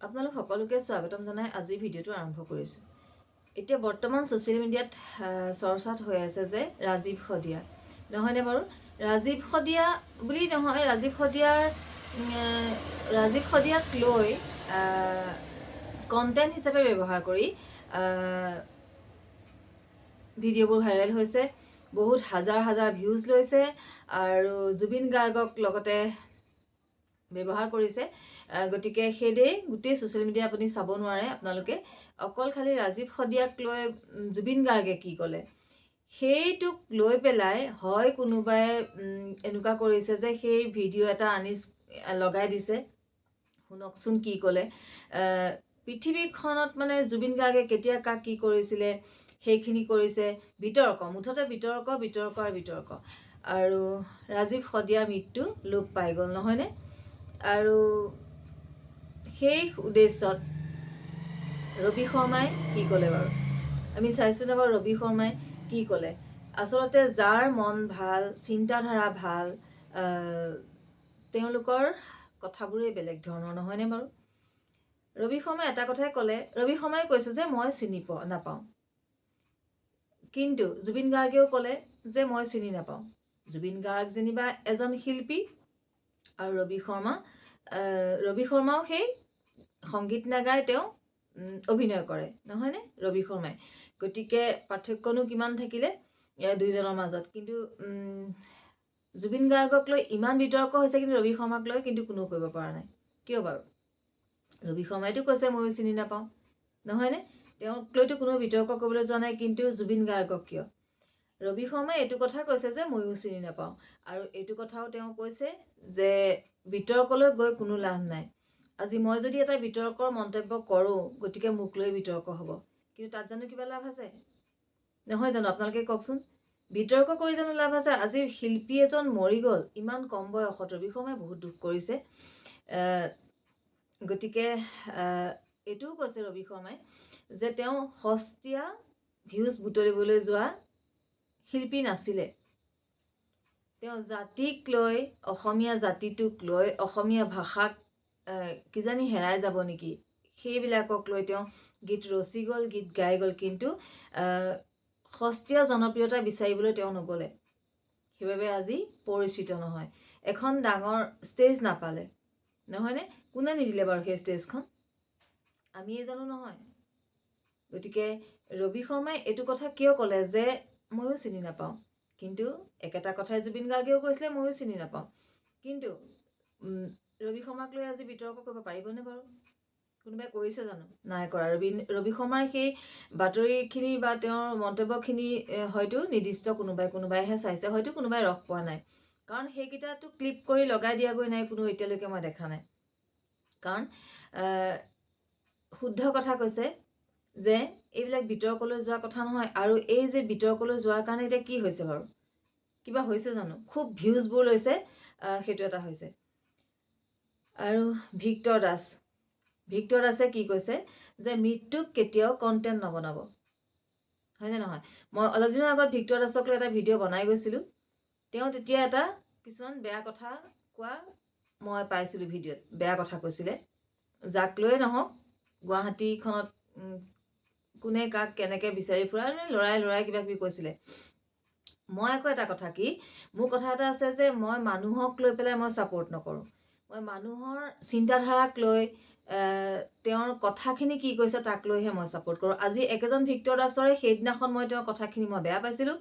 আপোনালোক সকলোকে স্বাগতম জনাই আজিৰ ভিডিঅ'টো আৰম্ভ কৰিছোঁ। এতিয়া বৰ্তমান ছ'চিয়েল মিডিয়াত চৰ্চাত হৈ আছে যে ৰাজীৱ শদিয়া। নহয়নে বাৰু? ৰাজীৱ শদিয়া বুলি নহয় ৰাজীৱ শদিয়াৰ ৰাজীৱ শদিয়াক লৈ কণ্টেণ্ট হিচাপে ব্যৱহাৰ কৰি ভিডিঅ'বোৰ ভাইৰেল হৈছে। বহুত হাজাৰ হাজাৰ ভিউজ লৈছে। আৰু জুবিন গাৰ্গক লগতে ব্যৱহাৰ কৰিছে। গতিকে সেইদে গোটেই ছ'চিয়েল মিডিয়া আপুনি চাব নোৱাৰে। আপোনালোকে অকল খালি ৰাজীৱ শদিয়াক লৈ জুবিন গাৰ্গে কি ক'লে? সেইটোক লৈ পেলাই হয় কোনোবাই এনেকুৱা কৰিছে যে সেই ভিডিঅ' এটা আনি লগাই দিছে। শুনকচোন কি ক'লে। পৃথিৱীখনত মানে জুবিন গাৰ্গে কেতিয়া কাক কি কৰিছিলে সেইখিনি কৰিছে। বিতৰ্ক মুঠতে বিতৰ্ক বিতৰ্ক আৰু বিতৰ্ক। আৰু ৰাজীৱ শদিয়াৰ মৃত্যু লোপ পাই গ'ল নহয়নে? আৰু সেই উদ্দেশ্যত ৰবি শৰ্মাই কি ক'লে বাৰু? আমি চাইছোঁ নে বাৰু ৰবি শৰ্মাই কি ক'লে? আচলতে যাৰ মন ভাল চিন্তাধাৰা ভাল তেওঁলোকৰ কথাবোৰেই বেলেগ ধৰণৰ নহয়নে বাৰু? ৰবি শৰ্মাই এটা কথাই ক'লে ৰবি শৰ্মাই কৈছে যে মই চিনি পোৱা নাপাওঁ। কিন্তু জুবিন গাৰ্গেও ক'লে যে মই চিনি নাপাওঁ। জুবিন গাৰ্গ যেনিবা এজন শিল্পী আৰু ৰবি শৰ্মা ৰবি শৰ্মাও সেই সংগীত নাগাই তেওঁ অভিনয় কৰে নহয়নে? ৰবি শৰ্মাই। গতিকে পাৰ্থক্যনো কিমান থাকিলে? দুইজনৰ মাজত। কিন্তু জুবিন গাৰ্গক লৈ ইমান বিতৰ্ক হৈছে কিন্তু ৰবি শৰ্মাক লৈ কিন্তু কোনেও কৰিব পৰা নাই। কিয় বাৰু? ৰবি শৰ্মাইতো কৈছে ময়ো চিনি নাপাওঁ। নহয়নে? তেওঁক লৈতো কোনো বিতৰ্ক কৰিবলৈ যোৱা নাই কিন্তু জুবিন গাৰ্গক কিয়? ৰবি শৰ্মাই এইটো কথা কৈছে যে ময়ো চিনি নাপাওঁ। আৰু এইটো কথাও তেওঁ কৈছে যে বিতৰ্কলৈ গৈ কোনো লাভ নাই। আজি মই যদি এটা বিতৰ্কৰ মন্তব্য কৰোঁ গতিকে মোক লৈ বিতৰ্ক হ'ব। কিন্তু তাত জানো কিবা লাভ আছে? নহয় জানো? আপোনালোকে কওকচোন। বিতৰ্ক কৰি জানো লাভ আছে? আজি শিল্পী এজন মৰি গ'ল। ইমান কম বয়সত ৰবি শৰ্মাই বহুত দুখ কৰিছে। গতিকে এইটোও কৈছে ৰবি শৰ্মাই যে তেওঁ সস্তীয়া ভিউজ বুটলিবলৈ যোৱা শিল্পী নাছিলে। তেওঁ জাতিক লৈ অসমীয়া জাতিটোক লৈ অসমীয়া ভাষাক কিজানি হেৰাই যাব নেকি? সেইবিলাকক লৈ তেওঁ গীত ৰচি গ'ল গীত গাই গ'ল। কিন্তু সস্তীয়া জনপ্ৰিয়তা বিচাৰিবলৈ তেওঁ নগ'লে। সেইবাবে আজি পৰিচিত নহয়। এখন ডাঙৰ ষ্টেজ নাপালে। নহয়নে? কোনে নিদিলে বাৰু সেই ষ্টেজখন আমিয়ে জানো নহয়। গতিকে ৰবি শৰ্মাই এইটো কথা কিয় ক'লে যে ময়ো চিনি নাপাওঁ। কিন্তু একেটা কথাই জুবিন গাৰ্গেও কৈছিলে ময়ো চিনি নাপাওঁ। কিন্তু ৰবি শৰ্মাক লৈ আজি বিতৰ্ক কৰিব পাৰিবনে বাৰু? কোনোবাই কৰিছে জানো? নাই কৰা। ৰবি ৰবি শৰ্মাৰ সেই বাতৰিখিনি বা তেওঁৰ মন্তব্যখিনি হয়তো নিৰ্দিষ্ট কোনোবাই কোনোবাইহে চাইছে। হয়তো কোনোবাই ৰস পোৱা নাই। কাৰণ সেইকেইটাতো ক্লিপ কৰি লগাই দিয়াগৈ নাই কোনো এতিয়ালৈকে মই দেখা নাই। কাৰণ শুদ্ধ কথা কৈছে যে এইবিলাক বিতৰ্কলৈ যোৱা কথা নহয় আৰু এই যে বিতৰ্কলৈ যোৱাৰ কাৰণে এতিয়া কি হৈছে বাৰু? কিবা হৈছে জানো? খুব ভিউজবোৰ লৈছে সেইটো এটা হৈছে। আৰু ভিক্টৰ দাস ভিক্টৰ দাসে কি কৈছে যে মৃত্যুক কেতিয়াও কণ্টেণ্ট নবনাব। হয়নে নহয়? মই অলপ দিনৰ আগত ভিক্টৰ দাসক লৈ এটা ভিডিঅ' বনাই গৈছিলোঁ। তেওঁ তেতিয়া এটা কিছুমান বেয়া কথা কোৱা মই পাইছিলোঁ ভিডিঅ'ত। বেয়া কথা কৈছিলে। যাক লৈয়ে নহওক গুৱাহাটীখনত কোনে কাক কেনেকৈ বিচাৰি ফুৰা মানে ল'ৰাই ল'ৰাই কিবা কিবি কৈছিলে। মই আকৌ এটা কথা কি মোৰ কথা এটা আছে যে মই মানুহক লৈ পেলাই মই ছাপোৰ্ট নকৰোঁ। মই মানুহৰ চিন্তাধাৰাক লৈ তেওঁৰ কথাখিনি কি কৈছে তাক লৈহে মই ছাপোৰ্ট কৰোঁ। আজি একেজন ভিক্টৰ দাসৰে সেইদিনাখন মই তেওঁৰ কথাখিনি মই বেয়া পাইছিলোঁ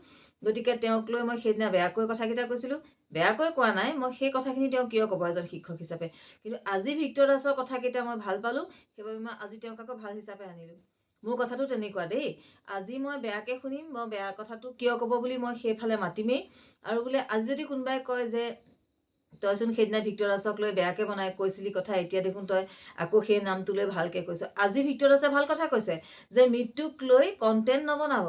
গতিকে তেওঁক লৈ মই সেইদিনা বেয়াকৈ কথাকেইটা কৈছিলোঁ। বেয়াকৈ কোৱা নাই মই সেই কথাখিনি তেওঁ কিয় ক'ব এজন শিক্ষক হিচাপে? কিন্তু আজি ভিক্টৰ দাসৰ কথাকেইটা মই ভাল পালোঁ সেইবাবে মই আজি তেওঁক আকৌ ভাল হিচাপে আনিলোঁ। মোৰ কথাটো তেনেকুৱা দেই। আজি মই বেয়াকৈ শুনিম, মই বেয়া কথাটো কিয় ক'ব বুলি মই সেইফালে মাতিমেই। আৰু বোলে, আজি যদি কোনোবাই কয় যে, তইচোন সেইদিনা ভিক্টৰ লৈ বেয়াকৈ বনাই কৈছিলি কথা, এতিয়া দেখোন তই আকৌ সেই নামটো লৈ ভালকৈ কৈছ। আজি ভিক্টৰ ভালো কথা কৈছে যে, মৃত্যুক লৈ কণ্টেণ্ট নবনাব।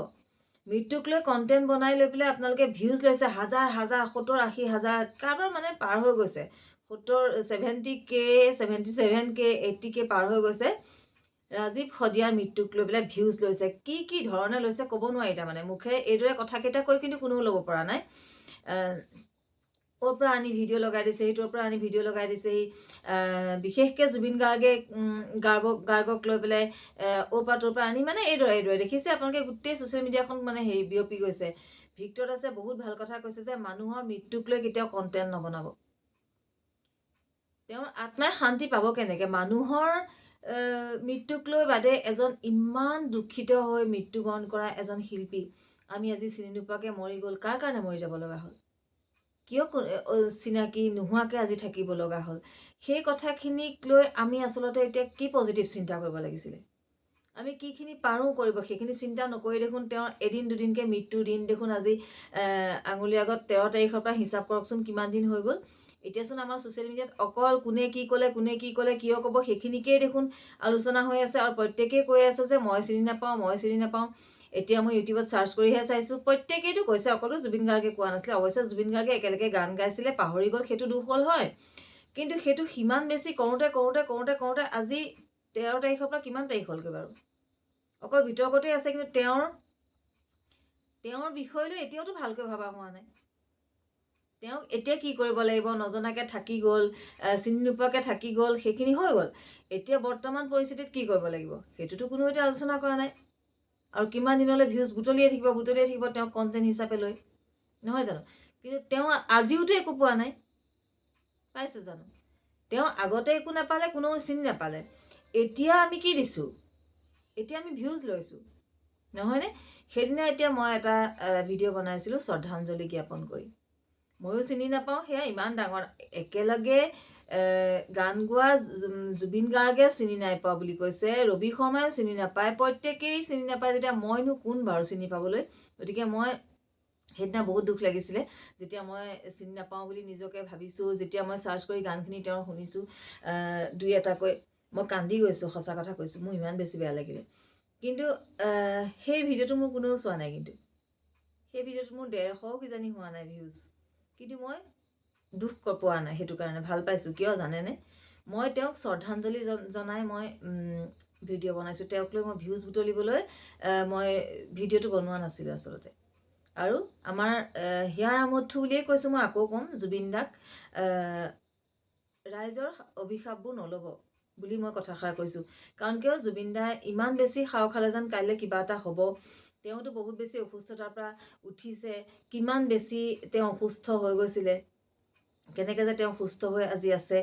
মৃত্যুক লৈ কণ্টেণ্ট বনাই লৈ পেলাই আপোনালোকে ভিউজ লৈছে, হাজাৰ হাজাৰ, সত্তৰ, আশী, হাজাৰ, কাৰোবাৰ মানে পাৰ হৈ গৈছে। সত্তৰ seventy K seventy seven K eighty K পাৰ হৈ গৈছে। ৰাজীৱ শদিয়াৰ মৃত্যুক লৈ পেলাই ভিউজ লৈছে। কি কি ধৰণে লৈছে ক'ব নোৱাৰি তাৰমানে। মুখেৰে এইদৰে কথাকেইটা কৈ কিন্তু কোনেও ল'ব পৰা নাই। ক'ৰ পৰা আনি ভিডিঅ' লগাই দিছেহি ক'ৰ পৰা আনি ভিডিঅ' লগাই দিছেহি বিশেষকৈ জুবিন গাৰ্গে গাৰ্গক গাৰ্গক লৈ পেলাই অ'ৰ পৰা তোৰ পৰা আনি মানে এইদৰে এইদৰে। দেখিছে আপোনালোকে গোটেই ছ'চিয়েল মিডিয়াখন মানে হেৰি বিয়পি গৈছে। ভিক্টৰ দাসে বহুত ভালো কথা কৈছে যে মানুহৰ মৃত্যুক লৈ কেতিয়াও কণ্টেণ্ট নবনাব। তেওঁৰ আত্মাই শান্তি পাব কেনেকৈ? মানুহৰ মৃত্যুক লৈ বাদে এজন ইমান দুখিত হৈ মৃত্যুবৰণ কৰা এজন শিল্পী, আমি আজি চিনি নোপোৱাকৈ মৰি গ'ল। কাৰ কাৰণে মৰি যাব লগা হ'ল? কিয় চিনাকি নোহোৱাকৈ আজি থাকিব লগা হ'ল? সেই কথাখিনিক লৈ আমি আচলতে এতিয়া কি পজিটিভ চিন্তা কৰিব লাগিছিলে? আমি কিখিনি পাৰোঁ কৰিব, সেইখিনি চিন্তা নকৰি দেখোন তেওঁৰ এদিন দুদিনকৈ মৃত্যুৰ দিন দেখোন আজি আঙুলি আগত তেৰ তাৰিখৰ পৰা হিচাপ কৰকচোন কিমান দিন হৈ গ'ল। এতিয়াচোন আমাৰ ছ'চিয়েল মিডিয়াত অকল কোনে কি ক'লে কোনে কি ক'লে কিয় ক'ব সেইখিনিকেই দেখোন আলোচনা হৈ আছে আৰু প্ৰত্যেকেই কৈ আছে যে মই চিনি নাপাওঁ মই চিনি নাপাওঁ। এতিয়া মই ইউটিউবত চাৰ্চ কৰিহে চাইছোঁ। প্ৰত্যেকেইটো কৈছে অকলো জুবিন গাৰ্গে কোৱা নাছিলে। অৱশ্যে জুবিন গাৰ্গে একেলগে গান গাইছিলে পাহৰি গ'ল সেইটো দুখ হ'ল হয়। কিন্তু সেইটো সিমান বেছি কৰোঁতে কৰোঁতে কৰোঁতে কৰোঁতে আজি তেৰ তাৰিখৰ পৰা কিমান তাৰিখ হ'লগৈ বাৰু? অকল বিতৰ্কতেই আছে কিন্তু তেওঁৰ তেওঁৰ বিষয়লৈ এতিয়াওতো ভালকৈ ভবা হোৱা নাই। তেওঁক এতিয়া কি কৰিব লাগিব? নজনাকৈ থাকি গ'ল চিনি নোপোৱাকৈ থাকি গ'ল, সেইখিনি হৈ গ'ল। এতিয়া বৰ্তমান পৰিস্থিতিত কি কৰিব লাগিব? সেইটোতো কোনো এতিয়া আলোচনা কৰা নাই। আৰু কিমান দিনলৈ ভিউজ বুটলিয়ে থাকিব বুটলিয়ে থাকিব তেওঁক কণ্টেণ্ট হিচাপে লৈ। নহয় জানো? কিন্তু তেওঁ আজিওতো একো পোৱা নাই। পাইছে জানো? তেওঁ আগতে একো নাপালে, কোনো চিনি নাপালে। এতিয়া আমি কি দিছোঁ? এতিয়া আমি ভিউজ লৈছোঁ। নহয়নে? সেইদিনা এতিয়া মই এটা ভিডিঅ' বনাইছিলোঁ, শ্ৰদ্ধাঞ্জলি জ্ঞাপন কৰি। ময়ো চিনি নাপাওঁ সেয়া ইমান ডাঙৰ। একেলগে গান গোৱা জুবিন গাৰ্গে চিনি নাই পোৱা বুলি কৈছে। ৰবি শৰ্মাইও চিনি নাপায় প্ৰত্যেকেই চিনি নাপায় যেতিয়া মইনো কোন বাৰু চিনি পাবলৈ? গতিকে মই সেইদিনা বহুত দুখ লাগিছিলে। যেতিয়া মই চিনি নাপাওঁ বুলি নিজকে ভাবিছোঁ যেতিয়া মই চাৰ্চ কৰি গানখিনি তেওঁৰ শুনিছোঁ দুই এটাকৈ মই কান্দি গৈছোঁ সঁচা কথা কৈছোঁ। মোৰ ইমান বেছি বেয়া লাগিলে। কিন্তু সেই ভিডিঅ'টো মোৰ কোনেও চোৱা নাই কিন্তু। সেই ভিডিঅ'টো মোৰ ডেৰশও কিজানি হোৱা নাই ভিউজ কিন্তু মই দুখ পোৱা নাই সেইটো কাৰণে ভাল পাইছোঁ। কিয় জানেনে? মই তেওঁক শ্ৰদ্ধাঞ্জলি জনাই মই ভিডিঅ' বনাইছোঁ। তেওঁক লৈ মই ভিউজ বুটলিবলৈ মই ভিডিঅ'টো বনোৱা নাছিলোঁ আচলতে। আৰু আমাৰ হিয়াৰ আমঠু বুলিয়ে কৈছোঁ মই আকৌ ক'ম জুবিন দাক ৰাইজৰ অভিশাপবোৰ নল'ব বুলি মই কথাষাৰ কৈছোঁ। কাৰণ কিয়? জুবিন দাই ইমান বেছি সাও খালে যেন কাইলৈ কিবা এটা হ'ব। তেওঁতো বহুত বেছি অসুস্থতাৰ পৰা উঠিছে। কিমান বেছি তেওঁ অসুস্থ হৈ গৈছিলে? কেনেকৈ যে তেওঁ সুস্থ হৈ আজি আছে?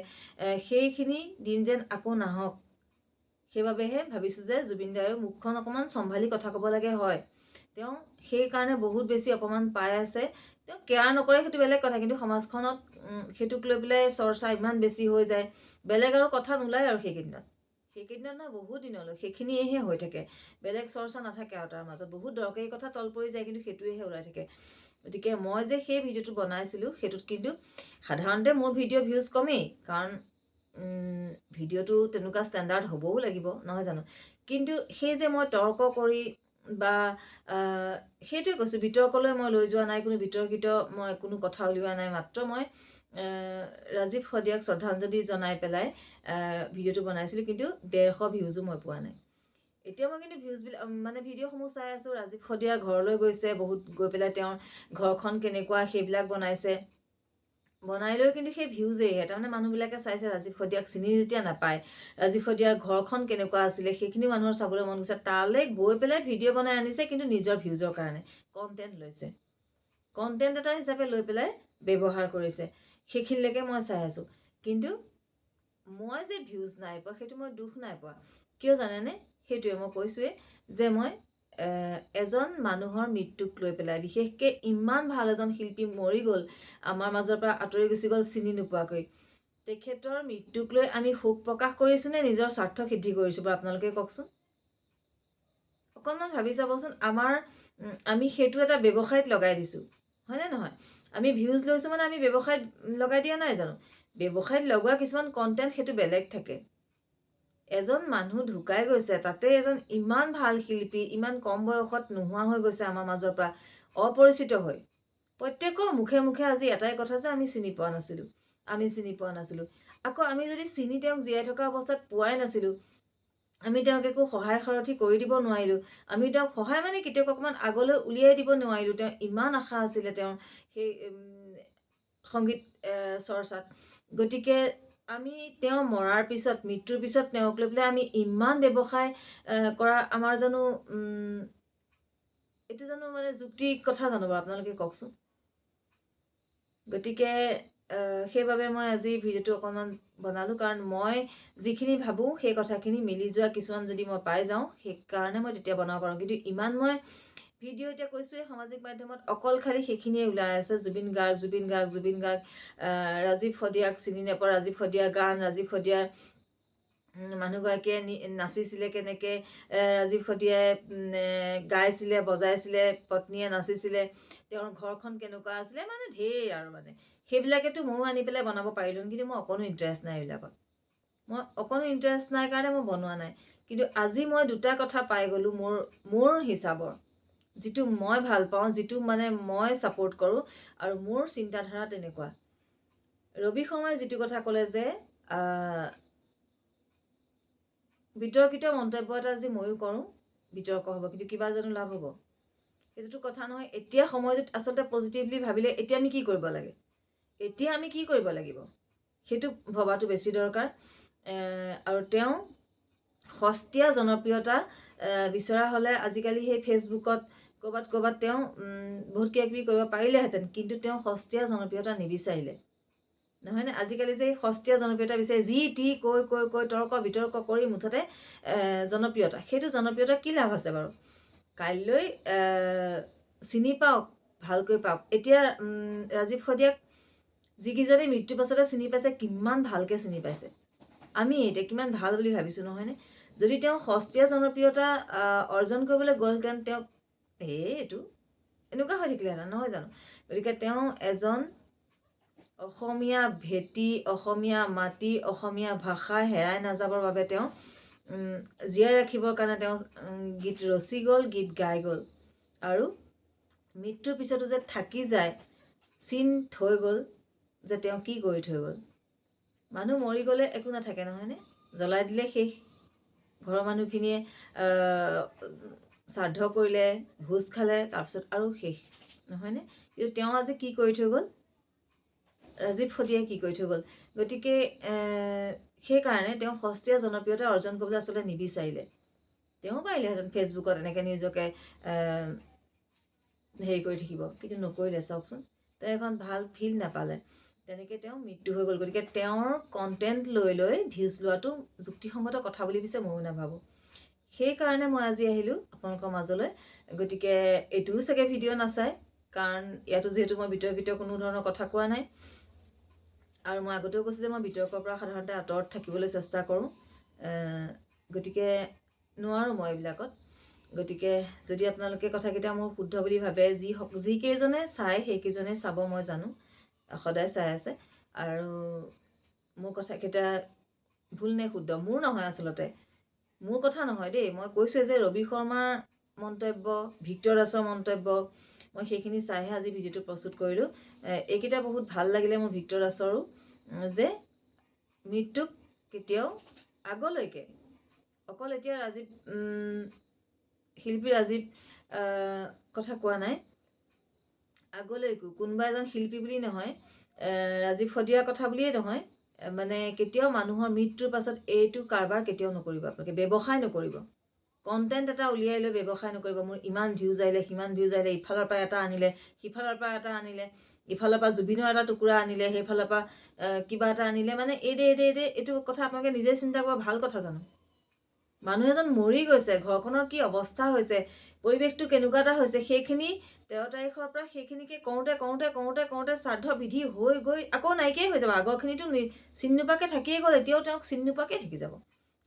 সেইখিনি দিন যেন আকৌ নাহক। সেইবাবেহে ভাবিছোঁ যে জুবিন দায়ো মুখখন অকণমান চম্ভালি কথা ক'ব লাগে হয়। তেওঁ সেইকাৰণে বহুত বেছি অপমান পাই আছে। তেওঁ কেয়াৰ নকৰে সেইটো বেলেগ কথা কিন্তু সমাজখনত সেইটোক লৈ পেলাই চৰ্চা ইমান বেছি হৈ যায়। বেলেগ আৰু কথা নোলায় আৰু সেইকেইদিনত। সেইকেইদিনত নহয় বহুত দিনলৈ সেইখিনিয়েহে হৈ থাকে। বেলেগ চৰ্চা নাথাকে আৰু তাৰ মাজত। বহুত দৰকাৰী কথা তল পৰি যায় কিন্তু সেইটোৱেহে ওলাই থাকে। গতিকে মই যে সেই ভিডিঅ'টো বনাইছিলোঁ সেইটোত কিন্তু সাধাৰণতে মোৰ ভিডিঅ' ভিউজ কমেই। কাৰণ ভিডিঅ'টো তেনেকুৱা ষ্টেণ্ডাৰ্ড হ'বও লাগিব নহয় জানো? কিন্তু সেই যে মই তৰ্ক কৰি বা সেইটোৱে কৈছোঁ বিতৰ্কলৈ মই লৈ যোৱা নাই কোনো বিতৰ্কিত মই কোনো কথা উলিওৱা নাই মাত্ৰ মই ৰাজীৱ শদিয়াক শ্ৰদ্ধাঞ্জলি জনাই পেলাই ভিডিঅ'টো বনাইছিলোঁ কিন্তু ডেৰশ ভিউজো মই পোৱা নাই। এতিয়া মই কিন্তু ভিউজবিলাক মানে ভিডিঅ'সমূহ চাই আছোঁ। ৰাজীৱ শদিয়া ঘৰলৈ গৈছে বহুত গৈ পেলাই তেওঁৰ ঘৰখন কেনেকুৱা সেইবিলাক বনাইছে। বনাই লৈ কিন্তু সেই ভিউজেইহে তাৰমানে মানুহবিলাকে চাইছে ৰাজীৱ শদিয়াক চিনি যেতিয়া নাপায় ৰাজীৱ শদিয়াৰ ঘৰখন কেনেকুৱা আছিলে সেইখিনি মানুহৰ চাবলৈ মন গৈছে। তালৈ গৈ পেলাই ভিডিঅ' বনাই আনিছে কিন্তু নিজৰ ভিউজৰ কাৰণে। কণ্টেণ্ট লৈছে। কণ্টেণ্ট এটা হিচাপে লৈ পেলাই ব্যৱহাৰ কৰিছে। সেইখিনিলৈকে মই চাই আছোঁ। কিন্তু মই যে ভিউজ নাই পোৱা সেইটো মই দুখ নাই পোৱা। কিয় জানেনে? সেইটোৱে মই কৈছোঁৱেই যে মই এজন মানুহৰ মৃত্যুক লৈ পেলাই বিশেষকৈ ইমান ভাল এজন শিল্পী মৰি গ'ল আমাৰ মাজৰ পৰা আঁতৰি গুচি গ'ল চিনি নোপোৱাকৈ। তেখেতৰ মৃত্যুক লৈ আমি শোক প্ৰকাশ কৰিছোঁ নে নিজৰ স্বাৰ্থ সিদ্ধি কৰিছোঁ বাৰু আপোনালোকে কওকচোন? অকণমান ভাবি চাবচোন আমাৰ আমি সেইটো এটা ব্যৱসায়ত লগাই দিছোঁ হয়নে নহয়? আমি ভিউজ লৈছোঁ মানে আমি ব্যৱসায়ত লগাই দিয়া নাই জানো? ব্যৱসায়ত লগোৱা কিছুমান কণ্টেণ্ট সেইটো বেলেগ থাকে। এজন মানুহ ঢুকাই গৈছে তাতে এজন ইমান ভাল শিল্পী ইমান কম বয়সত নোহোৱা হৈ গৈছে আমাৰ মাজৰ পৰা অপৰিচিত হৈ। প্ৰত্যেকৰ মুখে মুখে আজি এটাই কথা যে আমি চিনি পোৱা নাছিলোঁ। আমি চিনি পোৱা নাছিলোঁ। আকৌ আমি যদি চিনি তেওঁক জীয়াই থকা অৱস্থাত পোৱাই নাছিলোঁ আমি তেওঁক একো সহায় সাৰথি কৰি দিব নোৱাৰিলোঁ। আমি তেওঁক সহায় মানে কেতিয়াও অকণমান আগলৈ উলিয়াই দিব নোৱাৰিলোঁ। তেওঁ ইমান আশা আছিলে তেওঁৰ সেই সংগীত চৰ্চাত। গতিকে আমি তেওঁ মৰাৰ পিছত মৃত্যুৰ পিছত তেওঁক লৈ পেলাই আমি ইমান ব্যৱসায় কৰা আমাৰ জানো এইটো জানো মানে যুক্তি কথা জানো বাৰু আপোনালোকে কওকচোন। গতিকে সেইবাবে মই আজি ভিডিঅ'টো অকণমান বনালোঁ কাৰণ মই যিখিনি ভাবোঁ সেই কথাখিনি মিলি যোৱা কিছুমান যদি মই পাই যাওঁ সেইকাৰণে মই তেতিয়া বনাব পাৰোঁ। কিন্তু ইমান মই ভিডিঅ' এতিয়া কৈছোঁৱে সামাজিক মাধ্যমত অকল খালি সেইখিনিয়ে ওলাই আছে। জুবিন গাৰ্গ জুবিন গাৰ্গ জুবিন গাৰ্গ ৰাজীৱ শদিয়াক চিনি নাপাওঁ ৰাজীৱ শদিয়াৰ গান ৰাজীৱ শদিয়াৰ মানুহগৰাকীয়ে নাচিছিলে কেনেকৈ ৰাজীৱ এ, গাইছিলে বজাইছিলে পত্নীয়ে নাচিছিলে তেওঁৰ ঘৰখন কেনেকুৱা আছিলে মানে ঢেৰ আৰু মানে। সেইবিলাকেতো ময়ো আনি পেলাই বনাব পাৰিলোঁ কিন্তু মই অকণো ইণ্টাৰেষ্ট নাই এইবিলাকত। মই অকণো ইণ্টাৰেষ্ট নাই কাৰণে মই বনোৱা নাই। কিন্তু আজি মই দুটা কথা পাই গ'লোঁ মোৰ মোৰ হিচাপৰ। যিটো মই ভাল পাওঁ যিটো মানে মই ছাপোৰ্ট কৰোঁ আৰু মোৰ চিন্তাধাৰা তেনেকুৱা। ৰবি শৰ্মাই যিটো কথা ক'লে যে বিতৰ্কিত মন্তব্য এটা আজি ময়ো কৰোঁ বিতৰ্ক হ'ব কিন্তু কিবা জানো লাভ হ'ব। সেইটোতো কথা নহয় এতিয়া সময়টোত আচলতে পজিটিভলি ভাবিলে এতিয়া আমি কি কৰিব লাগে? এতিয়া আমি কি কৰিব লাগিব? সেইটো ভবাটো বেছি দৰকাৰ। আৰু তেওঁ সস্তীয়া জনপ্ৰিয়তা বিচৰা হ'লে আজিকালি সেই ফেচবুকত ক'ৰবাত ক'ৰবাত তেওঁ বহুত কিবা কিবি কৰিব পাৰিলেহেঁতেন কিন্তু তেওঁ সস্তীয়া জনপ্ৰিয়তা নিবিচাৰিলে। নহয়নে? আজিকালি যে সস্তীয়া জনপ্ৰিয়তা বিচাৰে, যি টি কৈ কৈ কৈ, তৰ্ক, বিতৰ্ক কৰি মুঠতে জনপ্ৰিয়তা। সেইটো জনপ্ৰিয়তা কি লাভ আছে বাৰু? কাইলৈ চিনি পাওক, ভালকৈ পাওক। এতিয়া ৰাজীৱ শদিয়াক যিকেইজনে মৃত্যুৰ পাছতে চিনি পাইছে, কিমান ভালকৈ চিনি পাইছে? আমি এতিয়া কিমান ভালো বুলি ভাবিছোঁ, নহয়নে? যদি তেওঁ সস্তীয়া জনপ্ৰিয়তা অৰ্জন কৰিবলৈ গ'লহেঁতেন তেওঁক এই এইটো এনেকুৱা হৈ থাকিলেহেঁতেন নহয় জানো? গতিকে তেওঁ এজন অসমীয়া ভেটি, অসমীয়া মাটি, অসমীয়া ভাষা হেৰাই নাযাবৰ বাবে তেওঁ জীয়াই ৰাখিবৰ কাৰণে তেওঁ গীত ৰচি গ'ল, গীত গাই গ'ল। আৰু মৃত্যুৰ পিছতো যে থাকি যায়, চিন থৈ গ'ল, যে তেওঁ কি কৰি থৈ গ'ল। মানুহ মৰি গ'লে একো নাথাকে নহয়নে জ্বলাই দিলে শেষ। ঘৰৰ মানুহখিনিয়ে শ্ৰাদ্ধ কৰিলে, ভোজ খালে, তাৰপিছত আৰু শেষ। নহয়নে কিন্তু তেওঁ আজি কি কৰি থৈ গ'ল? ৰাজীৱ শদিয়াই কি কৰি থৈ গ'ল? গতিকে সেইকাৰণে তেওঁ সস্তীয়া জনপ্ৰিয়তা অৰ্জন কৰিবলৈ আচলতে নিবিচাৰিলে। তেওঁ পাৰিলেহেঁতেন ফেচবুকত এনেকৈ নিজকে হেৰি কৰি থাকিব কিন্তু নকৰিলে চাওকচোন। তেওঁ এখন ভাল ফিল্ড নাপালে। তেনেকৈ তেওঁ মৃত্যু হৈ গ'ল। গতিকে তেওঁৰ কণ্টেণ্ট লৈ লৈ ভিউজ লোৱাটো যুক্তিসংগত কথা বুলি পিছে ময়ো নাভাবোঁ। সেইকাৰণে মই আজি আহিলোঁ আপোনালোকৰ মাজলৈ। গতিকে এইটোও চাগে ভিডিঅ' নাচায় কাৰণ ইয়াতো যিহেতু মই বিতৰ্কিত কোনো ধৰণৰ কথা কোৱা নাই। আৰু মই আগতেও কৈছোঁ যে মই বিতৰ্কৰ পৰা সাধাৰণতে আঁতৰত থাকিবলৈ চেষ্টা কৰোঁ। গতিকে নোৱাৰোঁ মই এইবিলাকত। গতিকে যদি আপোনালোকে কথাকেইটা মোৰ শুদ্ধ বুলি ভাবে যি যিকেইজনে চায় সেইকেইজনে চাব মই জানো। সদায় চাই আছে। আৰু মোৰ কথাকেইটা ভুল নে শুদ্ধ? মোৰ নহয় আচলতে। মোৰ কথা নহয় দেই। মই কৈছোঁৱে যে ৰবি শৰ্মাৰ মন্তব্য ভিক্টৰ দাসৰ মন্তব্য মই সেইখিনি চাইহে আজি ভিডিঅ'টো প্ৰস্তুত কৰিলোঁ। এইকেইটা বহুত ভালো লাগিলে মোৰ ভিক্টৰ দাসৰো যে মৃত্যুক কেতিয়াও আগলৈকে, অকল এতিয়া ৰাজীৱ শিল্পী ৰাজীৱ কথা কোৱা নাই, আগলৈকো, কোনোবা এজন শিল্পী বুলি নহয় ৰাজীৱ শদিয়াৰ কথা বুলিয়েই নহয় মানে কেতিয়াও মানুহৰ মৃত্যুৰ পাছত এইটো কাৰবাৰ কেতিয়াও নকৰিব, আপোনালোকে ব্যৱসায় নকৰিব। কণ্টেণ্ট এটা উলিয়াই লৈ ব্যৱসায় নকৰিব। মোৰ ইমান ভিউজ আহিলে সিমান ভিউজ আহিলে ইফালৰ পৰা এটা আনিলে সিফালৰ পৰা এটা আনিলে ইফালৰ পৰা জুবিনৰ এটা টুকুৰা আনিলে সেইফালৰ পৰা কিবা এটা আনিলে মানে এই দে এই দে এই দে এইটো কথা আপোনালোকে নিজে চিন্তা কৰা ভাল কথা জানো। মানুহ এজন মৰি গৈছে ঘৰখনৰ কি অৱস্থা হৈছে পৰিৱেশটো কেনেকুৱা এটা হৈছে সেইখিনি তেৰ তাৰিখৰ পৰা সেইখিনিকে কৰোঁতে কৰোঁতে কৰোঁতে কৰোঁতে শ্ৰাদ্ধ বিধি হৈ গৈ আকৌ নাইকিয়াই হৈ যাব আগৰখিনিতো চিনি নোপোৱাকৈ থাকিয়ে গ'ল এতিয়াও তেওঁক চিনি নোপোৱাকৈ থাকি যাব।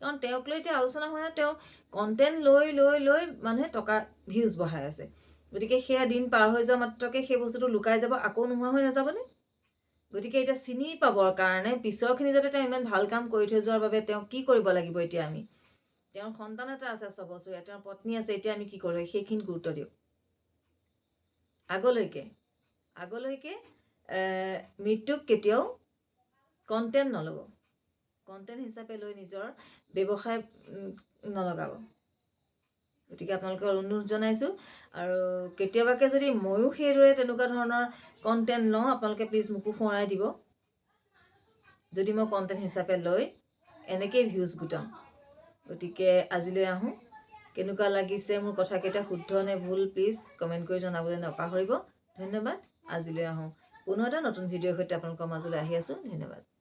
কাৰণ তেওঁক লৈ এতিয়া আলোচনা হোৱা নাই তেওঁ কণ্টেণ্ট লৈ লৈ লৈ মানুহে টকা ভিউজ বঢ়াই আছে। গতিকে সেয়া দিন পাৰ হৈ যোৱা মাত্ৰকে সেই বস্তুটো লুকাই যাব আকৌ নোহোৱা হৈ নাযাবনে? গতিকে এতিয়া চিনি পাবৰ কাৰণে পিছৰখিনি যাতে তেওঁ ইমান ভাল কাম কৰি থৈ যোৱাৰ বাবে তেওঁ কি কৰিব লাগিব এতিয়া আমি? তেওঁৰ সন্তান এটা আছে ছবছৰীয়া তেওঁৰ পত্নী আছে এতিয়া আমি কি কৰোঁ? সেইখিনি গুৰুত্ব দিওঁ। আগলৈকে আগলৈকে মৃত্যুক কেতিয়াও কণ্টেণ্ট নল'ব। কণ্টেণ্ট হিচাপে লৈ নিজৰ ব্যৱসায় নলগাব। গতিকে আপোনালোকে অনুৰোধ জনাইছোঁ। আৰু কেতিয়াবাকে যদি ময়ো সেইদৰে তেনেকুৱা ধৰণৰ কণ্টেণ্ট লওঁ, আপোনালোকে প্লিজ মোকো সোঁৱৰাই দিব। যদি মই কণ্টেণ্ট হিচাপে লৈ এনেকেই ভিউজ গোটাওঁ। গতিকে আজিলৈ আহোঁ। কেনেকুৱা লাগিছে মোৰ কথাকেইটা শুদ্ধ নে ভুল প্লিজ কমেণ্ট কৰি জনাবলৈ নাপাহৰিব। ধন্যবাদ। আজিলৈ আহোঁ। পুনৰ এটা নতুন ভিডিঅ'ৰ সৈতে আপোনালোকৰ মাজলৈ আহি আছোঁ। ধন্যবাদ।